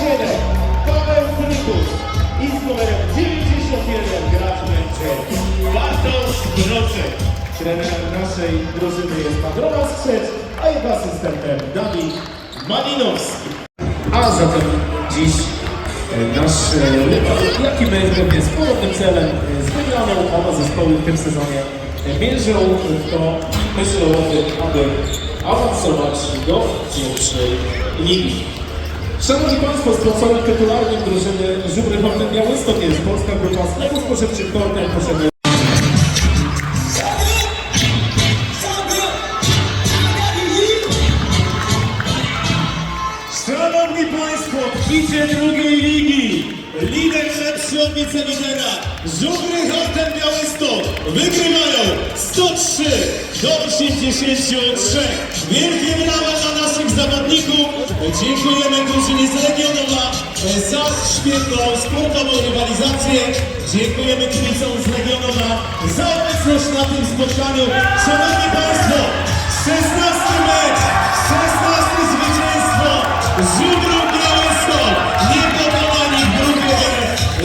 Paweł Krytus i z numerem 91 gracz mężczyzn Bartosz Groczek. Trenerem naszej drużyny jest pan Roman Skrzecz, a jego asystentem Dawid Malinowski. A zatem dziś e, nasz e, rywal, jaki my pewnie z podobnym celem, e, z wygraną oba zespoły w tym sezonie e, mierzą w to myślą o tym, aby awansować do pierwszej ligi. Szanowni Państwo, sponsorem tytularnym drużyny Żubry Horten Białystok jest Polska Grupa Sklepów Spożywczych Horten. Proszę Szanowni Państwo, kicie drugiej ligi. Lider od wicelidera. Żubry Horten Białystok wygrywają 103 do 83. Wielkie brawa dla naszych zawodników. Dziękujemy drużynie z Legionowa za świetną sportową rywalizację. Dziękujemy kibicom z Legionowa za obecność na tym spotkaniu. Szanowni Państwo, 16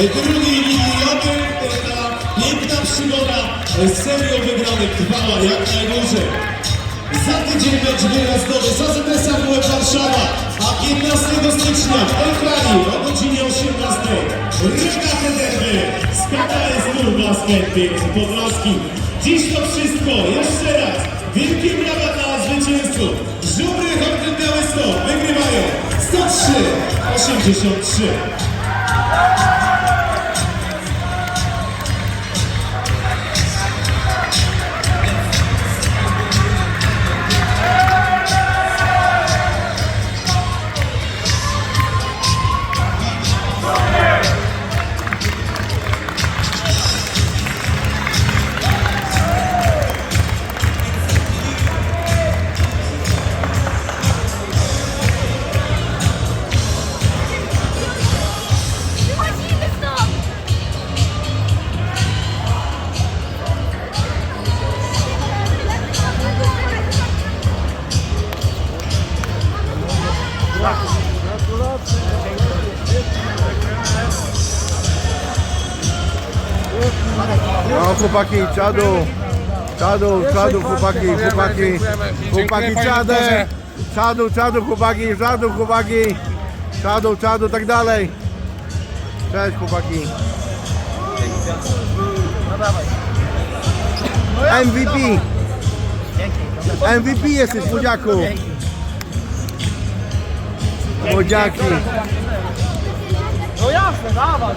drugiej ligi Joty, ta piękna przygoda. Z serią wygranych trwała jak najdłużej. Za tydzień mecz wyjazdowy z AZS WF Warszawa, a 15 stycznia w Elfrani o godzinie 18 Ryga Hederwy z KKS Turba z Kępie Podlaskim. Dziś to wszystko, jeszcze raz, wielkie brawa dla zwycięzców. Żubry Hortendały 100 wygrywają. 103, 83. No chłopaki, czadu, czadu, czadu chłopaki, chłopaki, chłopaki czadę, czadu, czadu chłopaki, czadu chłopaki, czadu, czadu, tak dalej. Cześć chłopaki. MVP. MVP jesteś, młodziaku. Młodziaki. No jasne, dawaj.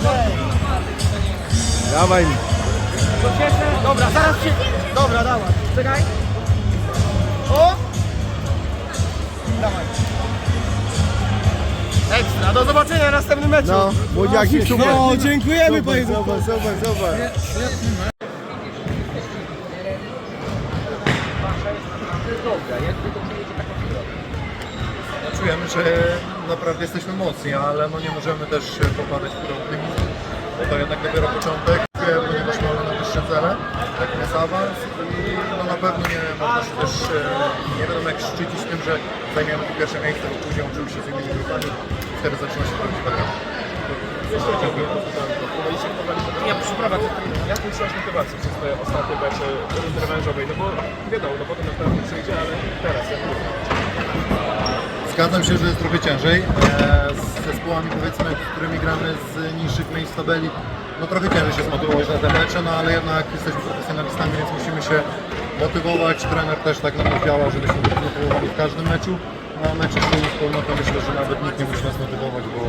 Dawaj. To cieszę. Dobra, zaraz się... Dobra, dawaj. Czekaj. O! Dawaj. Ekstra, do zobaczenia w następnym meczu. No, młodziaki, super. No, dziękujemy panie super, super, super. Czujemy, że naprawdę jesteśmy mocni, ale no nie możemy też popadać w optymizm, bo to jednak dopiero początek, ponieważ mamy najwyższe cele, jakim jest awans i no na pewno nie można się też, e, nie wiadomo jak szczycić tym, że zajmiemy to pierwsze miejsce, bo później oczywiście z innymi grupami, wtedy zaczyna się prawdziwa gra. Ja przeprowadzę, jak utrzymasz motywację przez te ostatnie mecze rewanżowej? No bo wiadomo, no potem na pewno przyjdzie, ale teraz jak? Zgadzam się, że jest trochę ciężej. E, Z zespołami powiedzmy, z którymi gramy z niższych miejsc tabeli, no trochę ciężej się zmotywować na te mecze, no ale jednak jesteśmy profesjonalistami, więc musimy się motywować. Trener też tak na nas działa, żebyśmy byli motywowani w każdym meczu. Na mecze z tą to myślę, że nawet nikt nie musi nas motywować, bo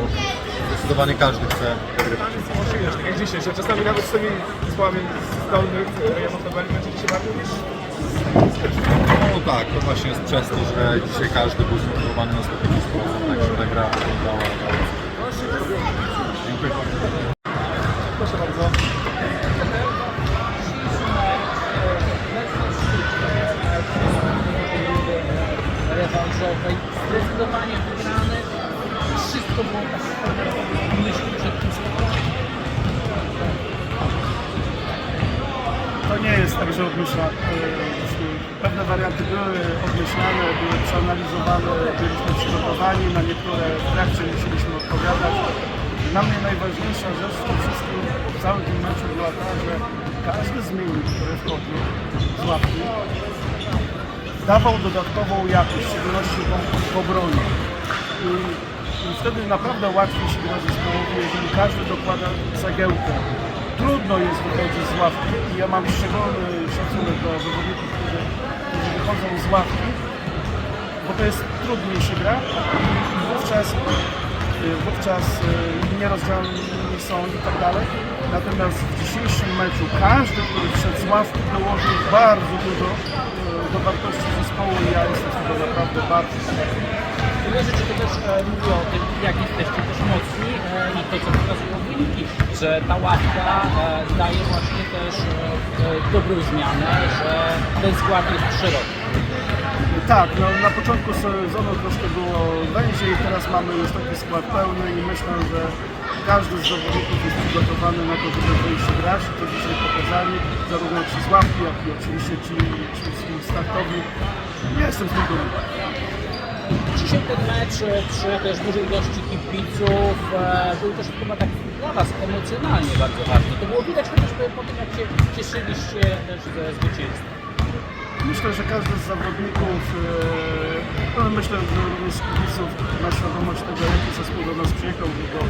zdecydowanie każdy chce wygrywać. Możliwe, tak jak dzisiaj, że czasami nawet z tymi zespołami z dolnych rejonów tabeli będziecie się bawił niż No tak, to właśnie jest przez to, że dzisiaj każdy był zmotywowany na 150%, także ta gra wyglądała Dziękuję bardzo. Zdecydowanie wygrane. Wszystko było tak myślę, że To nie jest tak, że misza. e, Pewne warianty były obmyślane, były przeanalizowane, byliśmy przygotowani, na niektóre w trakcie musieliśmy odpowiadać. Dla mnie najważniejsza rzecz w tym wszystkim, w całym tym meczu była ta, że każdy zmiennik, który wchodził z ławki, dawał dodatkową jakość, w szczególności w, obronie. I, I wtedy naprawdę łatwiej się gra zespołowi, jeżeli każdy dokłada cegiełkę. Trudno jest wychodzić z ławki i ja mam szczególny szacunek do zawodników, którzy, którzy wychodzą z ławki, bo to jest trudniejsza gra i wówczas, y, wówczas y, nierozdzielni i tak dalej. Natomiast w dzisiejszym meczu każdy, który wszedł z ławki dołożył bardzo dużo y, do wartości zespołu i ja jestem z tego naprawdę bardzo zadowolony. Tyle rzeczy to też e, mówi o tym, jak jesteście też mocni e, i to, co pokazują wyniki, że ta ławka e, daje właśnie też e, e, dobrą zmianę, że ten skład jest szeroki. Tak, no, na początku sezonu troszkę było węziej, teraz mamy już taki skład pełny i myślę, że każdy z zawodników jest przygotowany na to, żeby wyjść grać. To dzisiaj pokazali, zarówno ci z ławki, jak i oczywiście ci, ci, startowi. Ja jestem z tego dumny. Dzisiaj ten mecz e, przy też dużej ilości kibiców e, był też chyba tak dla Was emocjonalnie bardzo ważny. To było widać chociażby po tym, jak się cieszyliście też ze zwycięstwa. Myślę, że każdy z zawodników, ale myślę, że również z kibiców ma świadomość tego, jaki zespół do nas przyjechał, bo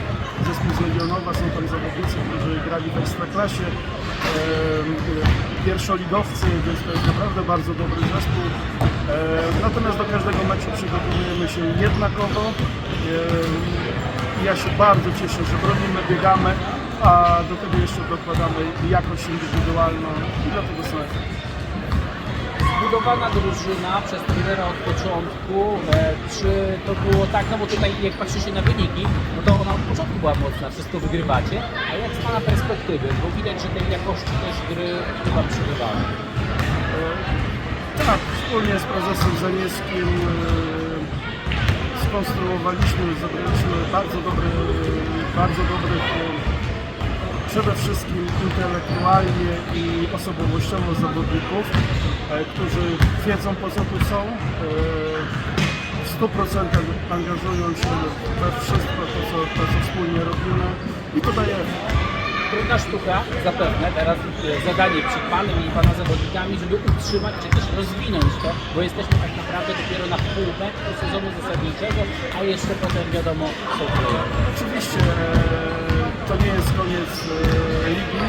zespół z Legionowa są tam zawodnicy, którzy grali w Ekstraklasie, e, pierwszoligowcy, więc to jest naprawdę bardzo dobry zespół. E, natomiast do każdego meczu przygotowujemy się jednakowo. E, ja się bardzo cieszę, że bronimy, biegamy, a do tego jeszcze dokładamy jakość indywidualną i dlatego są efekty. Zbudowana drużyna przez trenera od początku. E, czy to było tak, no bo tutaj jak patrzy się na wyniki, no to ona od początku była mocna, wszystko wygrywacie. A jak z Pana perspektywy? Bo widać, że tej jakości też gry chyba przybywało. Tak, wspólnie z prezesem Zanieskim e, skonstruowaliśmy, zebraliśmy bardzo dobry, bardzo dobrych przede wszystkim intelektualnie i osobowościowo zawodników, e, którzy wiedzą po co tu są, e, w 100% angażują się we wszystko to co, to, co wspólnie robimy i to daje. Trudna sztuka zapewne, teraz e, zadanie przed Panem i Pana zawodnikami, żeby utrzymać czy też rozwinąć to, bo jesteśmy tak naprawdę dopiero na półkę sezonu zasadniczego, a jeszcze potem wiadomo są. Oczywiście e, to nie jest koniec e, ligi.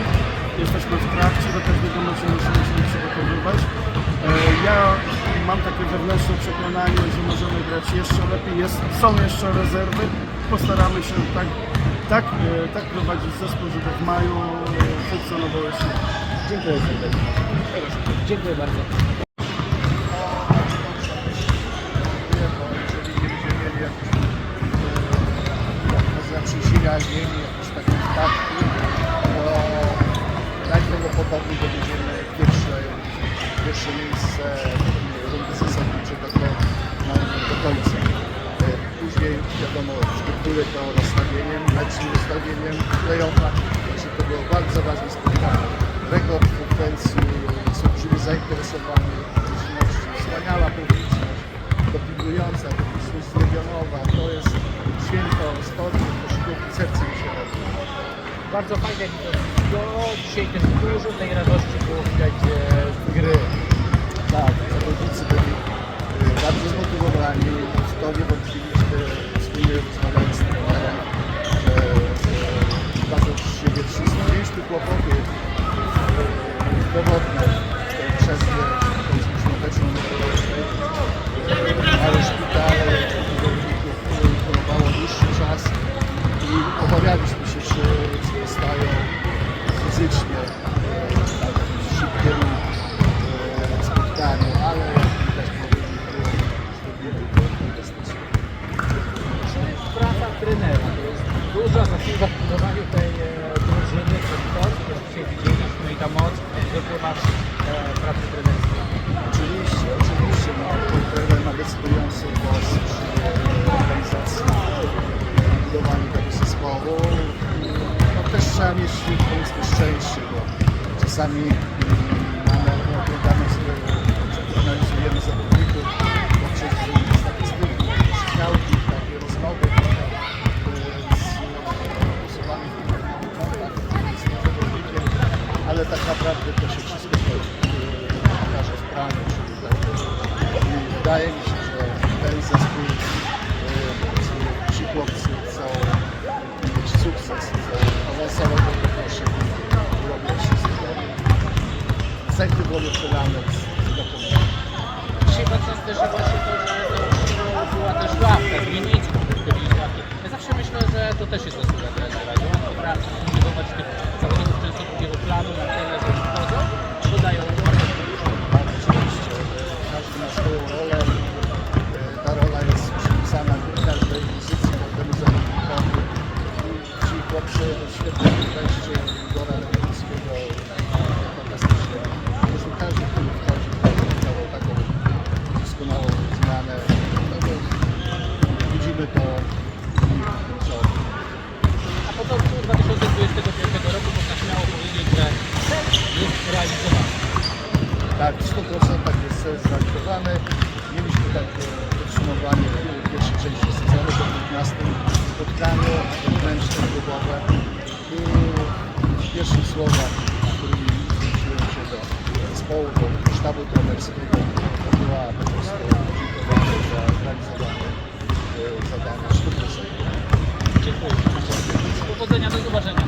Jesteśmy w trakcie, do każdego meczu musimy się przygotowywać. E, Ja mam takie wewnętrzne przekonanie, że możemy grać jeszcze lepiej. Jest, są jeszcze rezerwy. Postaramy się tak, tak, tak prowadzić zespół, żeby w maju funkcjonował jeszcze. Dziękuję serdecznie. Dziękuję bardzo. jeżeli nie będziemy mieli jakichś zaprzysięgnień, jakieś takie spadki, to najprawdopodobniej będziemy pierwsze, pierwsze miejsce rundy zasadniczej do, do, do końca. E, Później wiadomo, struktury to nastawieniem, lepszym nastawieniem play-offa, także to bardzo ważne spotkanie. Rekord frekwencji, są olbrzymie zainteresowanie, publiczność, wspaniała publiczność, dopingująca, publiczność z Legionowa, to jest święto sportu, koszykówki, serce mi się robi. Bardzo fajnie widać go. Dzisiaj też dużo tej radości było widać z gry. Tak, zawodnicy byli y, bardzo zmotywowani, w to niewątpliwie wspólnie rozmawiając z trenerem, czasami jest szczęście, bo czasami mm, mamy oglądamy sobie, analizujemy zawodników poprzez statystyki, strzałki, takie rozmowy z osobami w kontakt z tym zawodnikiem, ale tak naprawdę to się wszystko okaże w praniu. I wydaje mi się, że ten zespół yy, ci chłopcy chcą mieć sukces ligi, robią wszystko. Cechy Włodzimierzanek z też, że właśnie to, że była też ławka, byli ławki. Ja zawsze myślę, że to też jest zasługa trenera i on potrafi zbudować tych zawodników często drugiego planu na tyle, że wchodzą, dodają oczywiście. Każdy ma swoją rolę. E, Ta rola jest przypisana do każdej pozycji każdemu zawodnikowi. I Ci chłopcy świetnie wejście Igora Lewickiego fantastycznie. Zresztą każdy, który wchodzi, wchodzi taką doskonałą zmianę. To widzimy to co A po początku 2021 roku można śmiało powiedzieć, że jest realizowany. Tak, w 100% jest zrealizowany. Mieliśmy takie podsumowanie pierwszej części sezonu po 15 spotkaniu wewnętrznym klubowe i w pierwszych słowach, którymi zwróciłem się do zespołu, do sztabu trenerskiego, to była po prostu podziękowanie za zrealizowane e, zadania 100%. Dziękuję. Powodzenia, do zobaczenia.